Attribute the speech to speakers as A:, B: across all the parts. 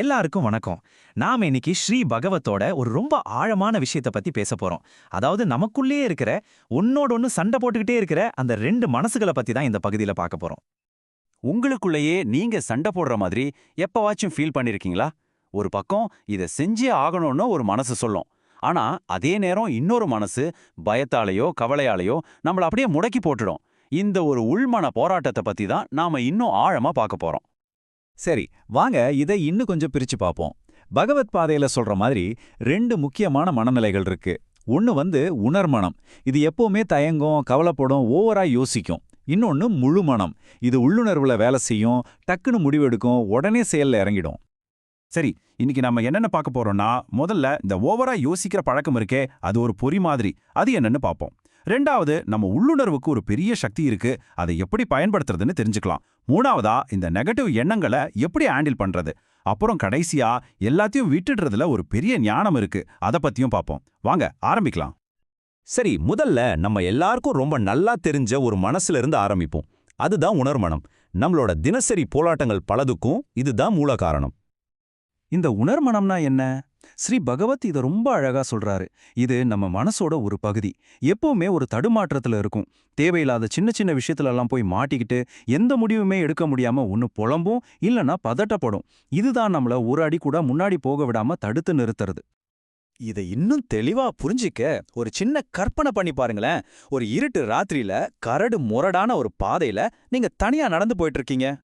A: எல்லாருக்கும் வணக்கம். நாம இன்னைக்கு ஸ்ரீ பகவத்தோட ஒரு ரொம்ப ஆழமான விஷயத்தை பத்தி பேச போறோம். அதாவது நமக்குள்ளேயே இருக்கிற ஒன்னோட ஒன்னு சண்டை போட்டுக்கிட்டே இருக்கிற அந்த ரெண்டு மனசுகளை பத்தி தான் இந்த பகுதியில பார்க்க போறோம்.
B: உங்களுக்குள்ளேயே நீங்க சண்டை போடுற மாதிரி எப்பவாச்சும் ஃபீல் பண்ணிருக்கீங்களா? ஒரு பக்கம் இதை செஞ்சே ஆகணும்னு ஒரு மனசு சொல்லும். ஆனா அதே நேரம் இன்னொரு மனசு பயத்தாலேயோ கவலையாலேயோ நம்மள அப்படியே முடக்கி போட்டுடும். இந்த ஒரு உள்மன போராட்டத்தை பத்தி தான் நாம இன்னும் ஆழமா பார்க்க போறோம்.
C: சரி வாங்க இதை இன்னும் கொஞ்சம் பிரிச்சு பார்ப்போம் பகவத் பாதையில சொல்ற மாதிரி ரெண்டு முக்கியமான மனநிலைகள் இருக்கு. ஒன்னு வந்து உணர்மனம் இது எப்பவுமே தயங்கும் கவலைப்படும் ஓவரா யோசிக்கும். இன்னொன்னு முழு மனம். இது உள்ளுணர்வுல வேலை செய்யும் டக்குன்னு முடிவெடுக்கும் உடனே செயல்ல இறங்கிடும்.
D: சரி இன்னைக்கு நம்ம என்னென்ன பார்க்க போறோம்னா முதல்ல இந்த ஓவரா யோசிக்கிற பழக்கம் இருக்கே அது ஒரு பொறி மாதிரி. அது என்னன்னு பார்ப்போம் ரெண்டாவது நம்ம உள்ளுணர்வுக்கு ஒரு பெரிய சக்தி இருக்கு. அதை எப்படி பயன்படுத்துறதுன்னு தெரிஞ்சுக்கலாம். மூணாவதா இந்த நெகட்டிவ் எண்ணங்களை எப்படி ஹேண்டில் பண்றது? அப்புறம் கடைசியா எல்லாத்தையும் விட்டுடுறதுல ஒரு பெரிய ஞானம் இருக்கு. அதை பத்தியும் பார்ப்போம். வாங்க ஆரம்பிக்கலாம்.
B: சரி முதல்ல நம்ம எல்லாருக்கும் ரொம்ப நல்லா தெரிஞ்ச ஒரு மனசுல இருந்து ஆரம்பிப்போம். அதுதான் உணர்மனம் நம்மளோட தினசரி போராட்டங்கள் பலதுக்கும் இதுதான் மூல காரணம்.
A: இந்த உணர்மனம்னா என்ன? ஸ்ரீ பகவத் இதை ரொம்ப அழகா சொல்றாரு. இது நம்ம மனசோட ஒரு பகுதி. எப்பவுமே ஒரு தடுமாற்றத்துல இருக்கும். தேவையில்லாத சின்ன சின்ன விஷயத்துல எல்லாம் போய் மாட்டிக்கிட்டு எந்த முடிவுமே எடுக்க முடியாம ஒன்னு புலம்பும் இல்லனா பதட்டப்படும். இதுதான் நம்மள ஒரு அடி கூட முன்னாடி போக விடாம தடுத்து நிறுத்துறது.
C: இதை இன்னும் தெளிவா புரிஞ்சிக்க ஒரு சின்ன கற்பனை பண்ணி பாருங்களேன். ஒரு இருட்டு ராத்திரியில கரடு முரடான ஒரு பாதையில நீங்க தனியா நடந்து போயிட்டு இருக்கீங்க.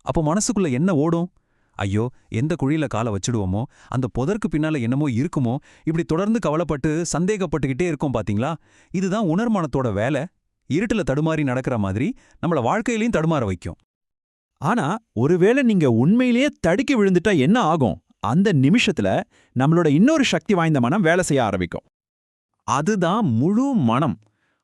A: அப்போ மனசுக்குள்ள என்ன ஓடும்? ஐயோ எந்த குழியில காலை வச்சிடுவோமோ அந்த புதற்கு பின்னால என்னமோ இருக்குமோ இப்படி தொடர்ந்து கவலைப்பட்டு சந்தேகப்பட்டுக்கிட்டே இருக்கும் பாத்தீங்களா? இதுதான் உணர்மனத்தோட வேலை. இருட்டுல தடுமாறி நடக்கிற மாதிரி நம்மள வாழ்க்கையிலையும் தடுமாற வைக்கும்.
C: ஆனா ஒருவேளை நீங்க உண்மையிலேயே தடுக்கி விழுந்துட்டா என்ன ஆகும்? அந்த நிமிஷத்துல நம்மளோட இன்னொரு சக்தி வாய்ந்த மனம் வேலை செய்ய ஆரம்பிக்கும். அதுதான் முழு மனம்.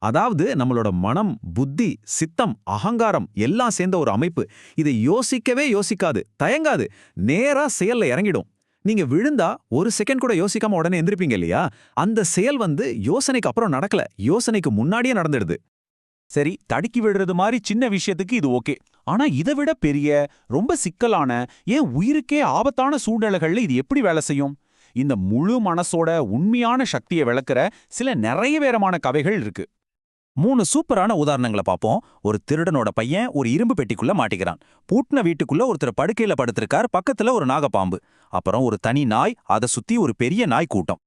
C: அதாவது நம்மளோட மனம் புத்தி சித்தம் அகங்காரம் எல்லாம் சேர்ந்த ஒரு அமைப்பு. இதை யோசிக்கவே யோசிக்காது தயங்காது. நேரா செயல்ல இறங்கிடும். நீங்க விழுந்தா ஒரு செகண்ட் கூட யோசிக்காம உடனே எந்திருப்பீங்க இல்லையா? அந்த செயல் வந்து யோசனைக்கு அப்புறம் நடக்கல. யோசனைக்கு முன்னாடியே நடந்துடுது.
B: சரி தடுக்கி விடுறது மாதிரி சின்ன விஷயத்துக்கு இது ஓகே. ஆனா இதை விட பெரிய ரொம்ப சிக்கலான ஏன் உயிருக்கே ஆபத்தான சூழ்நிலைகள்ல இது எப்படி வேலை செய்யும்? இந்த முழு மனசோட உண்மையான சக்தியை விளக்குற சில நிறைய வேறமான கவைகள் இருக்கு. மூணு சூப்பரான உதாரணங்களை பார்ப்போம். ஒரு திருடனோட பையன் ஒரு இரும்பு பெட்டிக்குள்ள மாட்டிக்கிறான். பூட்டின வீட்டுக்குள்ள ஒருத்தர் படுக்கையில படுத்திருக்கார். பக்கத்துல ஒரு நாகப்பாம்பு. அப்புறம் ஒரு தனி நாய் அதை சுத்தி ஒரு பெரிய நாய் கூட்டம்.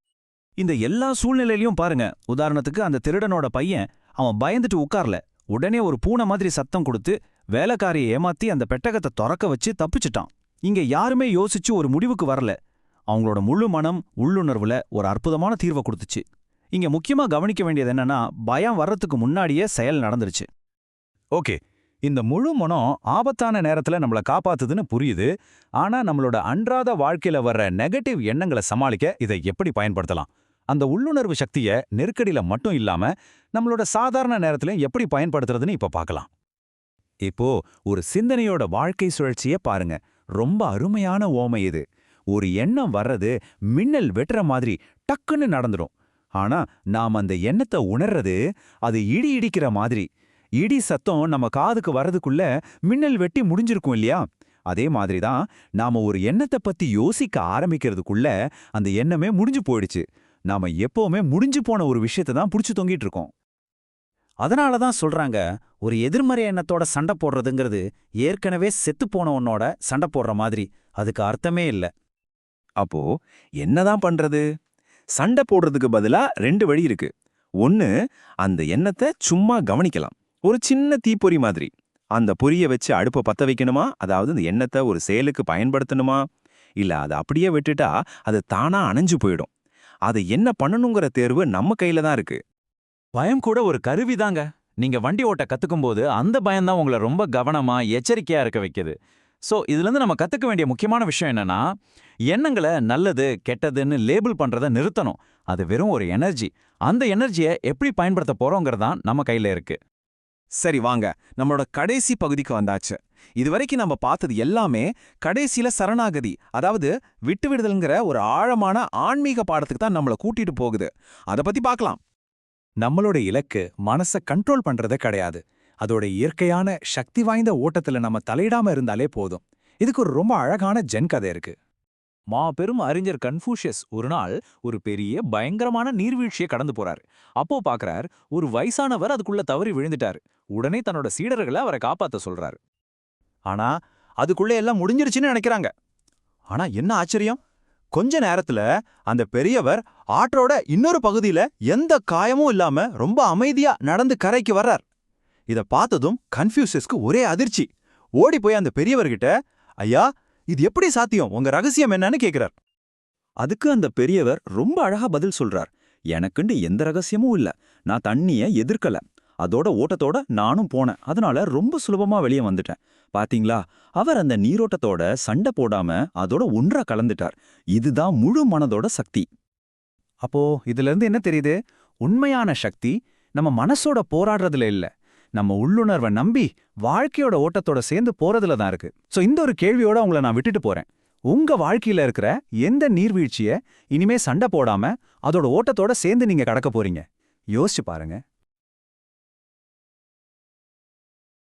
A: இந்த எல்லா சூழ்நிலையிலயும் பாருங்க. உதாரணத்துக்கு அந்த திருடனோட பையன் அவன் பயந்துட்டு உட்கார்ல. உடனே ஒரு பூனை மாதிரி சத்தம் கொடுத்து வேலைக்காரியை ஏமாத்தி அந்த பெட்டகத்தை துறக்க வச்சு தப்பிச்சிட்டான். இங்க யாருமே யோசிச்சு ஒரு முடிவுக்கு வரல. அவங்களோட முழு மனம் உள்ளுணர்வுல ஒரு அற்புதமான தீர்வை கொடுத்துச்சு. இங்க முக்கியமா கவனிக்க வேண்டியது என்னன்னா பயம் வர்றதுக்கு முன்னாடியே செயல் நடந்துருச்சு. ஓகே. இந்த முழு மனம் ஆபத்தான நேரத்துல நம்மள காப்பாத்துதுன்னு புரியுது. ஆனா நம்மளோட அன்றாத வாழ்க்கையில வர்ற நெகட்டிவ் எண்ணங்களை சமாளிக்க இதை எப்படி பயன்படுத்தலாம்? அந்த உள்ளுணர்வு சக்திய நெருக்கடியில மட்டும் இல்லாம நம்மளோட சாதாரண நேரத்திலும் எப்படி பயன்படுத்துறதுன்னு இப்ப பார்க்கலாம் இப்போ ஒரு சிந்தனையோட வாழ்க்கை சுழற்சிய பாருங்க. ரொம்ப அருமையான ஓமை இது. ஒரு எண்ணம் வர்றது மின்னல் வெட்டுற மாதிரி டக்குன்னு நடந்துடும் ஆனா நாம் அந்த எண்ணத்தை உணர்றது அது இடி இடிக்கிற மாதிரி. இடி சத்தம் நம்ம காதுக்கு வர்றதுக்குள்ள மின்னல் வெட்டி முடிஞ்சிருக்கும் இல்லையா? அதே மாதிரி தான் நாம ஒரு எண்ணத்தை பத்தி யோசிக்க ஆரம்பிக்கிறதுக்குள்ள அந்த எண்ணமே முடிஞ்சு போயிடுச்சு. நாம எப்பவுமே முடிஞ்சு போன ஒரு விஷயத்தை தான் புடிச்சு தொங்கிட்டு இருக்கோம். அதனால தான் சொல்றாங்க ஒரு எதிர்மறை எண்ணத்தோட சண்டை போடுறதுங்கிறது ஏற்கனவே செத்து போனவனோட சண்டை போடுற மாதிரி. அதுக்கு அர்த்தமே இல்ல. அப்போ என்னதான் பண்றது? சண்டை போடுறதுக்கு பதிலா ரெண்டு வழி இருக்கு. ஒன்னு அந்த எண்ணத்தை சும்மா கவனிக்கலாம். ஒரு சின்ன தீப்பொறி மாதிரி. அந்த பொரிய வச்சு அடுப்பை பத்த வைக்கணுமா? அதாவது இந்த எண்ணத்தை ஒரு செயலுக்கு பயன்படுத்தணுமா? இல்ல அதை அப்படியே விட்டுட்டா அது தானா அணைஞ்சு போயிடும். அதை என்ன பண்ணணுங்கிற தேர்வு நம்ம கையில தான் இருக்கு. பயம் கூட ஒரு கருவிதாங்க. நீங்க வண்டி ஓட்ட கத்துக்கும்போது அந்த பயம்தான் உங்களை ரொம்ப கவனமா எச்சரிக்கையா இருக்க வைக்குது. சோ இதுல இருந்து நம்ம கத்துக்க வேண்டிய முக்கியமான விஷயம் என்னன்னா எண்ணங்களை நல்லது கெட்டதுன்னு லேபிள் பண்றத நிறுத்தணும். அது வெறும் ஒரு எனர்ஜி அந்த எனர்ஜியை எப்படி பயன்படுத்த போகிறோங்கிறதான் நம்ம கையில இருக்கு. சரி வாங்க. நம்மளோட கடைசி பகுதிக்கு வந்தாச்சு. இதுவரைக்கும் நம்ம பார்த்தது எல்லாமே கடைசியில சரணாகதி அதாவது விட்டு விடுதல்ங்கிற ஒரு ஆழமான ஆன்மீக பாடத்துக்கு தான் நம்மள கூட்டிட்டு போகுது. அத பத்தி பார்க்கலாம் நம்மளோட இலக்கு மனச கண்ட்ரோல் பண்றது கிடையாது. அதோட இயற்கையான சக்தி வாய்ந்த ஓட்டத்துல நம்ம தலையிடாம இருந்தாலே போதும். இதுக்கு ஒரு ரொம்ப அழகான ஜென் கதை இருக்கு.
E: மாபெரும் அறிஞர் கன்ஃபூஷியஸ் ஒரு நாள் ஒரு பெரிய பயங்கரமான நீர்வீழ்ச்சியை கடந்து போறாரு. அப்போ பாக்குறார் ஒரு வயசானவர் அதுக்குள்ள தவறி விழுந்துட்டாரு. உடனே தன்னோட சீடர்களை அவரை காப்பாத்த சொல்றாரு.
C: ஆனா அதுக்குள்ள எல்லாம் முடிஞ்சிருச்சுன்னு நினைக்கிறாங்க. ஆனா என்ன ஆச்சரியம்? கொஞ்ச நேரத்துல அந்த பெரியவர் ஆற்றோட இன்னொரு பகுதியில எந்த காயமும் இல்லாம ரொம்ப அமைதியா நடந்து கரைக்கு வர்றார். இத பார்த்ததும் கன்ஃபியூசஸ்க்கு ஒரே அதிர்ச்சி. ஓடி போய் அந்த பெரியவர்கிட்ட ஐயா இது எப்படி சாத்தியம்? உங்க ரகசியம் என்னன்னு கேட்கிறார் அதுக்கு அந்த பெரியவர் ரொம்ப அழகா பதில் சொல்றார். எனக்குண்டு எந்த ரகசியமும் இல்ல. நான் தண்ணிய எதிர்க்கல. அதோட ஓட்டத்தோட நானும் போனேன். அதனால ரொம்ப சுலபமா வெளியே வந்துட்டேன். பாத்தீங்களா? அவர் அந்த நீரோட்டத்தோட சண்டை போடாம அதோட ஒன்றா கலந்துட்டார். இதுதான் முழு மனதோட சக்தி.
A: அப்போ இதுல இருந்து என்ன தெரியுது? உண்மையான சக்தி நம்ம மனசோட போராடுறதுல இல்ல. நம்ம உள்ளுணர்வை நம்பி வாழ்க்கையோட ஓட்டத்தோட சேர்ந்து போறதுல தான் இருக்கு. சோ இந்த ஒரு கேள்வியோட உங்களை நான் விட்டுட்டு போறேன். உங்க வாழ்க்கையில இருக்கிற எந்த நீர்வீழ்ச்சிய இனிமே சண்டை போடாம அதோட ஓட்டத்தோட சேர்ந்து நீங்க கடக்க போறீங்க? யோசிச்சு பாருங்க.